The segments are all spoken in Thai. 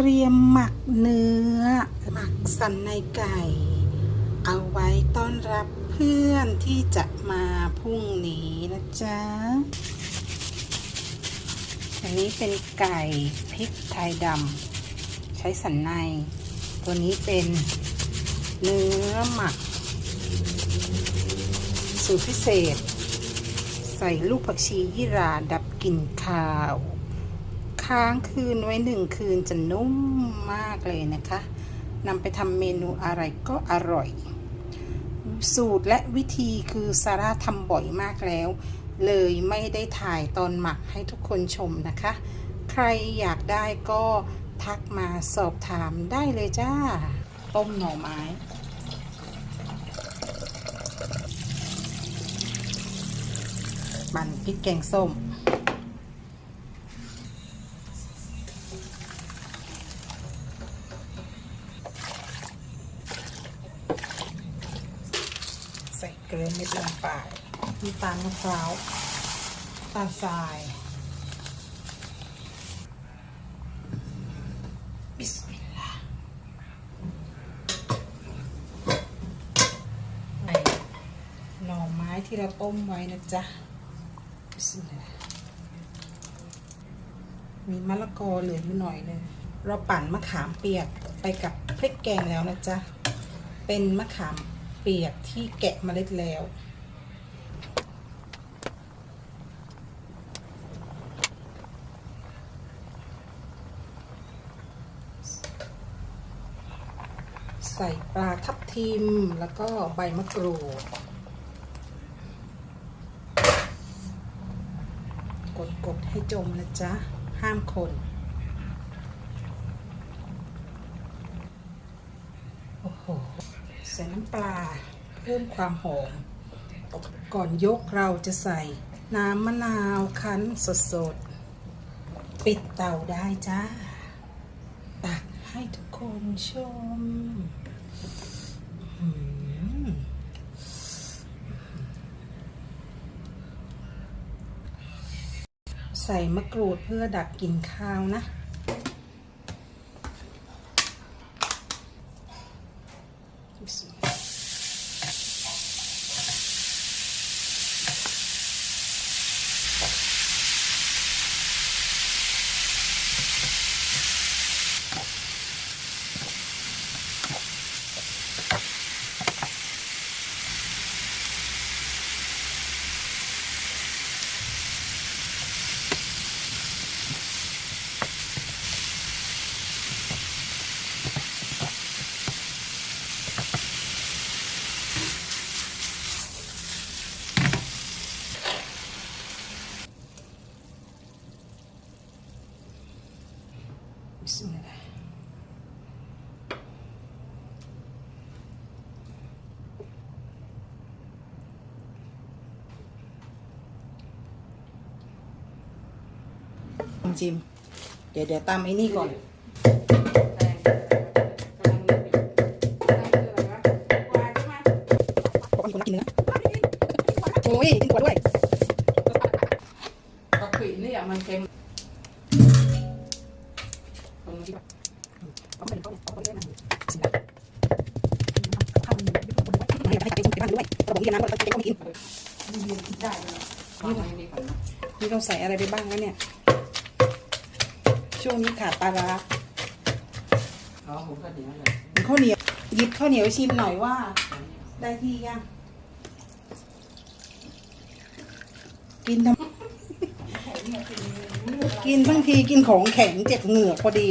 เตรียมหมักเนื้อ หมักสันในไก่ เอาไว้ต้อนรับเพื่อนที่จะมาพรุ่งนี้นะจ๊ะ อันนี้เป็นไก่พริกไทยดำใช้สันใน ตัวนี้เป็นเนื้อหมัก สูตรพิเศษ ใส่ลูกผักชียี่หราดับกลิ่นคาว ค้างคืนไว้หนึ่งคืนจะนุ่มมากเลยนะคะนำไปทำเมนูอะไรก็อร่อย สูตรและวิธีคือซาร่าทำบ่อยมากแล้ว เลยไม่ได้ถ่ายตอนหมักให้ทุกคนชมนะคะ ใครอยากได้ก็ทักมาสอบถามได้เลยจ้า ต้มหน่อไม้มันพริกแกงส้ม เกลือเม็ดลงไปน้ำตาลมะพร้าวตาลทรายบิสมิลลาห์ใส่หน่อไม้ที่เราต้มไว้นะจ๊ะบิสมิลลาห์มีมะละกอเหลืออยู่หน่อยเลยเราปั่นมะขามเปียกไปกับพริกแกงแล้วนะจ๊ะ เป็นมะขาม เปียกที่แกะเมล็ดแล้ว ใส่ปลาทับทิมแล้วก็ใบมะกรูดกดกดให้จมนะจ๊ะ ห้ามคน โอ้โห ใส่น้ำปลาเพิ่มความหอม ก่อนยกเราจะใส่น้ำมะนาวคั้นสดๆ ปิดเตาได้จ้า ตักให้ทุกคนชมอืมใส่มะกรูดเพื่อดับกลิ่นข้าวนะ Bismillah. Chim. Để để tam ini còn. มีคนรักกินเนื้โอ้ยกินขวดด้วยก็คือเนี่ยมันเค็ม ตรงนี้เขาไม่ได้เขาเขาไม่ได้นสินะข้าวมันไม่ให้ไปกินที่บ้านด้วยเราบอกที่น้ำเราต้องกินมันเย็นกินได้เลยฟังไว้ดีก่อนนะนี่ต้องใส่อะไรไปบ้างแล้วเนี่ย ช่วงนี้ขาดปลาร้าอ๋อผมก็เดี๋ยวเลยข้าวเหนียวหยิบข้าวเหนียวชิมหน่อยว่า ได้ที่ยังกินทำ กินทั้งทีกินของแข็งเจ็บเหงือกพอดี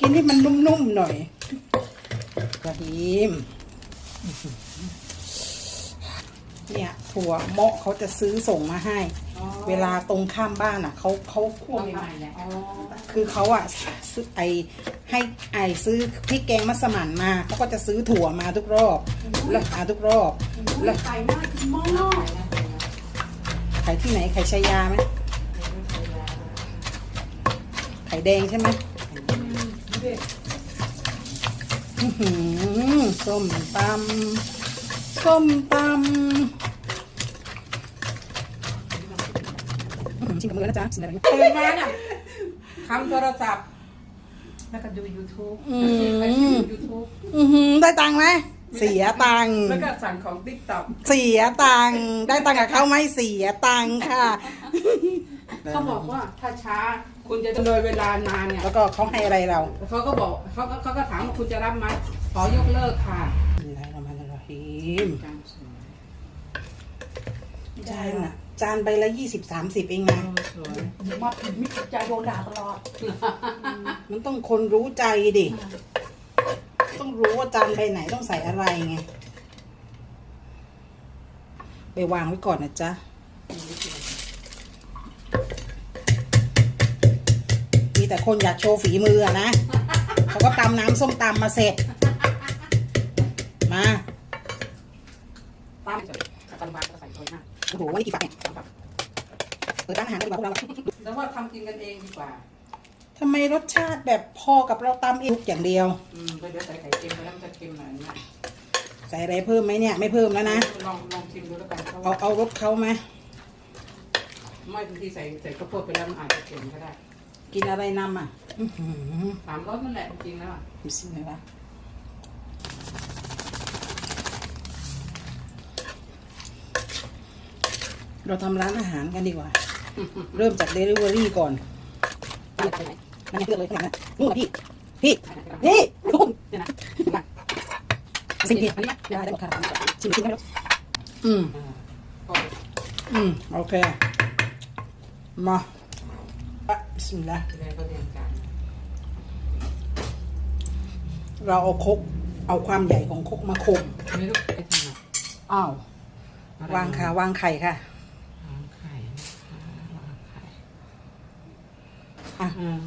กินให้มันนุ่มๆหน่อยกระดิมเนี่ยถั่วเมาะเขาจะซื้อส่งมาให้ เวลาตรงข้ามบ้านอะเขาเขาคั่วพวกใหใหม่ม่ๆเนี่ยอ๋อๆคือเขาอะซื้อไอให้ไอซื้อพริกแกงมัสมั่นมาเขาก็จะซื้อถั่วมาทุกรอบแล้วมาทุกรอบแล้วไก่น่ากินมากขายที่ไหนขายชายาไหมไข่ แดงใช่ไหมอื้อหือส้มตำส้มตำอื้อหือชิมกับมือนะจ๊ะชิมอะไรตื่นมาน่ะคำโทรศัพท์ แล้วก็ดู YouTube อืมไปที่ดู YouTube อือหือได้ตังค์ไหมเสียตังค์แล้วก็สั่งของ TikTok เสียตังค์ได้ตังค์กับเขาไหมเสียตังค์ค่ะ เขาบอกว่าถ้าช้า คุณจะเลยเวลานานเนี่ยแล้วก็เขาให้อะไรเราเขาก็บอกเขาก็เขาก็ถามว่าคุณจะรับไหมขอยกเลิกค่ะอะไรเรามาเราฮิมจำสวยจานอะ จานใบละยี่สิบสามสิบเองนะสวยมาผิดมิตรใจโดนด่าตลอด มันต้องคนรู้ใจดิ ต้องรู้ว่าจานใบไหนต้องใส่อะไรไง ไปวางไว้ก่อนนะจ๊ะ คนอยากโชว์ฝีมืออะนะเขาก็ตำน้ำส้มตำมาเสร็จ มาตามจะตามบานก็ใส่ถ้วยหน้าโอ้โหวันนี้กี่ฝักเนี่ยเปิดร้านอาหารกันดีกว่าพวกเราแล้วว่าทำกินกันเองดีกว่าทำไมรสชาติแบบพอกับเราตำเองทุกอย่างเดียว อืมไปเดี๋ยวใส่ไข่เค็มไปแล้วมันจะเค็มหน่อยเนี่ยใส่อะไรเพิ่มไหมเนี่ย ไม่เพิ่มแล้วนะ ลองลองชิมดูแล้วกันเพราะเอาว่าเอารสเขาไหมไม่บางทีใส่ใส่ข้าวโพดไปแล้วมันอาจจะเค็มก็ได้ กินอะไรนำอะอื้อหือสามรสนั่นแหละจริงๆแล้วอะบิสมิลลาห์เราทำร้านอาหารกันดีกว่า เริ่มจากเดลิเวอรี่ก่อนนั่นไงเลือกเลยข้างหลังนะนู่นน่ะพี่ พี่ นี่นู่นเดี๋ยวนะสิ่งที่อันนี้ยาได้หมดค่ะชิมชิมได้ไหมลูกอืมอ่าก็อืม โอเค มาอะ บิสมิลลาห์แสดงก็เรียนกันเราเอาครกเอาความใหญ่ของครกมาข่มไม่รู้ไปทำไมอ้าววางค่ะวางไข่ค่ะวางไข่นะคะวางไข่อะอืม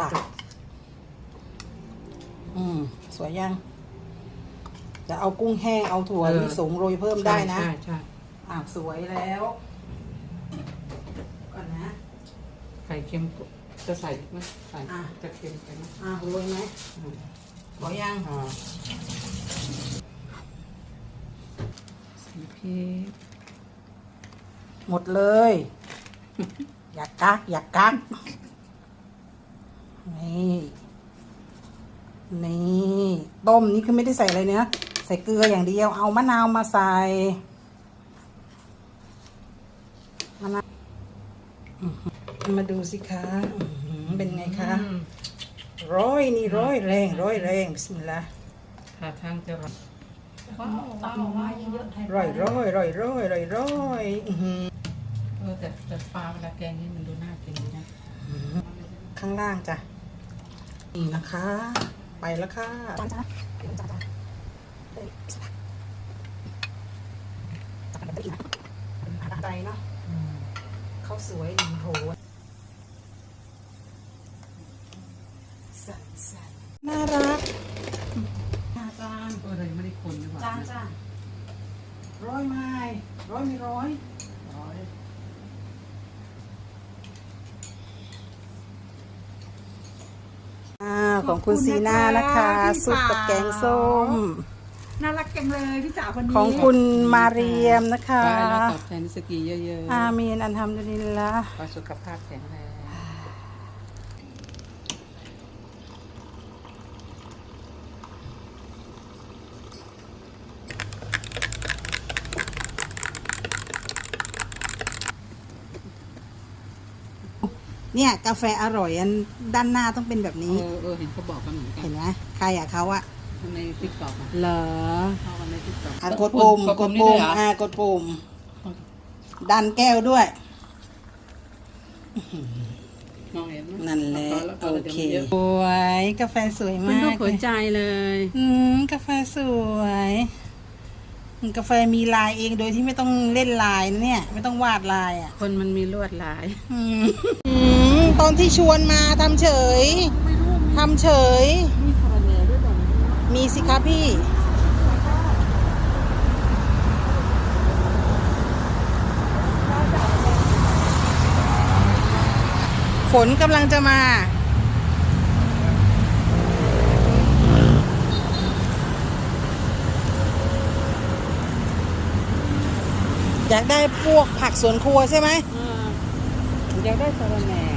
ตักอืม สวยยังจะเอากุ้งแห้งเอาถั่วลิสงโรยเพิ่มได้นะใช่ใช่ อ่าสวยแล้ว ก่อนนะ ไข่เค็มจะใส่ไหมใส่อะ จะเค็มไปไหมอ่าโรยไหมอืมขอยังอ่าใส่พริกหมดเลย อยากกักอยากกักนี่นี่ต้มนี่คือไม่ได้ใส่อะไรเนื้อใส่เกลืออย่างเดียว เอามะนาวมาใส่มะนาวอื้อหือ มาดูสิคะอื้อหือเป็นไงคะอืมร้อยนี่ร้อยแรงร้อยแรงบิสมิลลาห์ท่าทางจะร้อนตักออกมาเยอะๆแทนร้อยร้อยร้อยร้อยร้อยร้อยอื้อหือเออแต่แต่ปลาเวลาแกงนี่มันดูน่ากินดีนะข้างล่างจ้ะนี่นะคะ ไปแล้วค่ะจ้าจ้าจ้าจ้าใจเนาะเขาสวยดีโห สั่นสั่นน่ารักอาจารย์เออเลยไม่ได้คนดีกว่าจานจ้าร้อยไม้ร้อยมีร้อยร้อยอ่าของคุณซีน่านะคะซุปกับแกงส้ม น่ารักจังเลยพี่สาวคนนี้ของคุณมาเรียมนะคะขอให้เราตอบแทนนิสกีเยอะๆอามีนอันทำดุลิลละขอสุขภาพแข็งแรง เนี่ยกาแฟอร่อยอันด้านหน้าต้องเป็นแบบเอนี้อเออเห็นเขาบอกกันเหมือนกันเห็นไหมใครอะเขาอะในติ๊กต็อกอะเหรอเข้ากันในติ๊กต็อกอะกดปุ่มกดปุ่มอ่ากดปุ่มดันแก้วด้วยมองเห็นไหมนั่นแหละแล้วโอก็ดี๋ยวเคมันยะสวยกาแฟสวยเป็นมารูปกหัวใจเลย อืมกาแฟสวยอืมกาแฟมีลายเองโดยที่ไม่ต้องเล่นลายนะเนี่ย ไม่ต้องวาดลายอะ คนมันมีลวดลาย อืมอืม ตอนที่ชวนมาทำเฉยทำเฉยมีคาราเมลด้วยแบบมีสิคะพี่ ฝนกำลังจะมา อยากได้พวกผักสวนครัวใช่ไหมอยากได้คาราเมล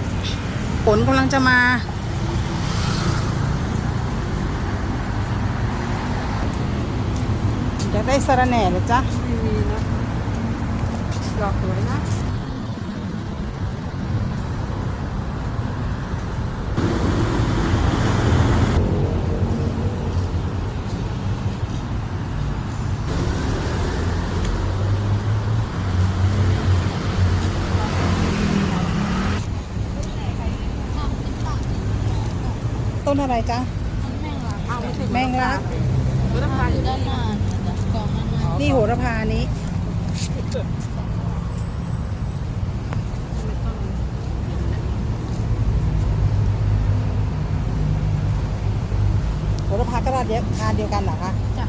ฝนกำลังจะมา จะได้สระแหน่หรือจ๊ะไม่มีนะดอกสวยนะ ต้นอะไรจ๊ะเอาไม่ใช่แมงลักรถไฟอยู่ด้านหน้านี่โหระพานี้โหระพากระดาษเดียวทานเดียวกันเหรอคะจ้ะ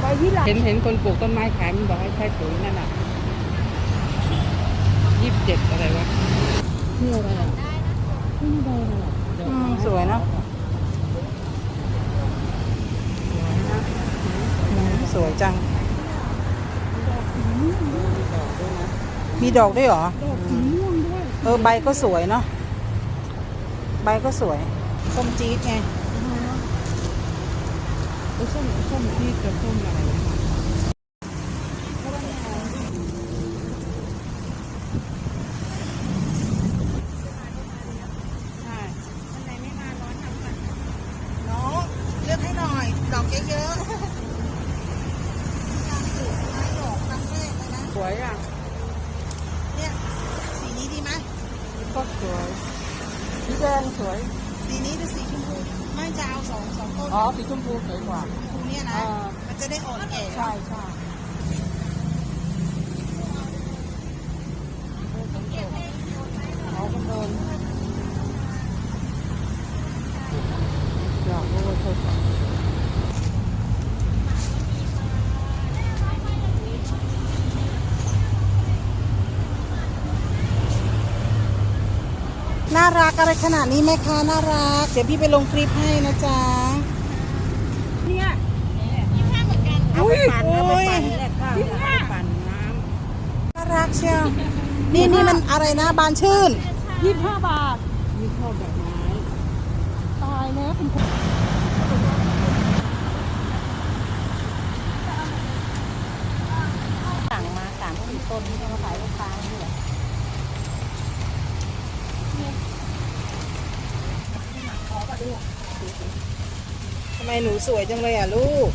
ไปที่หลังเห็นเห็นคนปลูกต้นไม้ขายมันบอกให้ใช้ปุ๋ยนั่นน่ะ ยี่สิบเจ็ดอะไรวะนี่อะไรอะนี่ใบอะไรอะดอกอืไม้มสวยเนอะสวยนะอืมสวยจัง มีดอกด้วยนะมีดอกด้วยเหรอดอกสีม่วงด้วยเออ ใบก็สวยเนาะ ใบก็สวย ส้มจี๊ดไงเออส้มส้มที่กับส้มอะไรนะใช่ น้องเลือกให้หน่อย ดอกเยอะๆไม้ดอกครั้งแรกเลยนะ สวยอะ เนี่ยสีนี้ดีไหม ก็สวยสีแดงสวย สีนี้หรือสีชมพูไม่จะเอาสองสองต้นอ๋อสีชมพูสวยกว่าชมพูเนี่ยนะอ่ามันจะได้อ่อนแก่ใช่ใช่เอากันโดนอยากรู้ว่าเธอฟัง น่า รักอะไรขนาดนี้แม่ค้าน่ารัก เดี๋ยวพี่ไปลงคลิปให้นะจ๊ะ เนี่ยเอาไปปั่นเอาไปปั่นแรกข้าวเนี่ยปั่นน้น่ารักเชียว นี่นี่มันอะไรนะบานชื่นยี่สิบห้าบาทำมีข้าวดอกไม้ตายแล้วคุณครูสั่งมาสามสี่ต้นที่จะมาขายลูกค้านี่แหละ ทำไมหนูสวยจังเลยอะลูก